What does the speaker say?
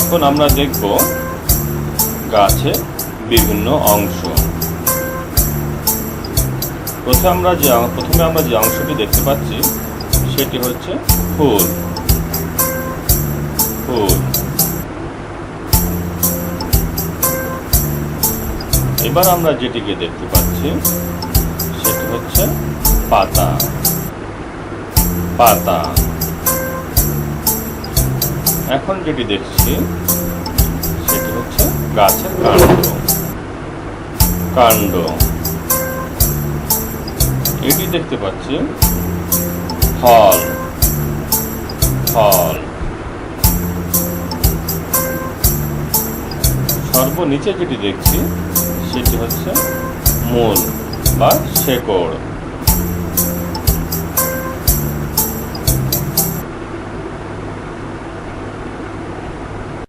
এখন আমরা দেখব গাছের বিভিন্ন অংশ। প্রথমে আমরা যে প্রথমে আমরা যে অংশটি দেখতে পাচ্ছি, সেটি হচ্ছে ফুল। ফুল। এবার আমরা যেটিকে দেখতে পাচ্ছি, সেটি হচ্ছে পাতা। পাতা। এখন যেটি দেখছি, সেটি হচ্ছে গাছের কাণ্ড। কাণ্ড। এটি দেখতে পাচ্ছি ফল। ফল। সর্বনিচে যেটি দেখছি, সেটি হচ্ছে মূল বা শেকড়।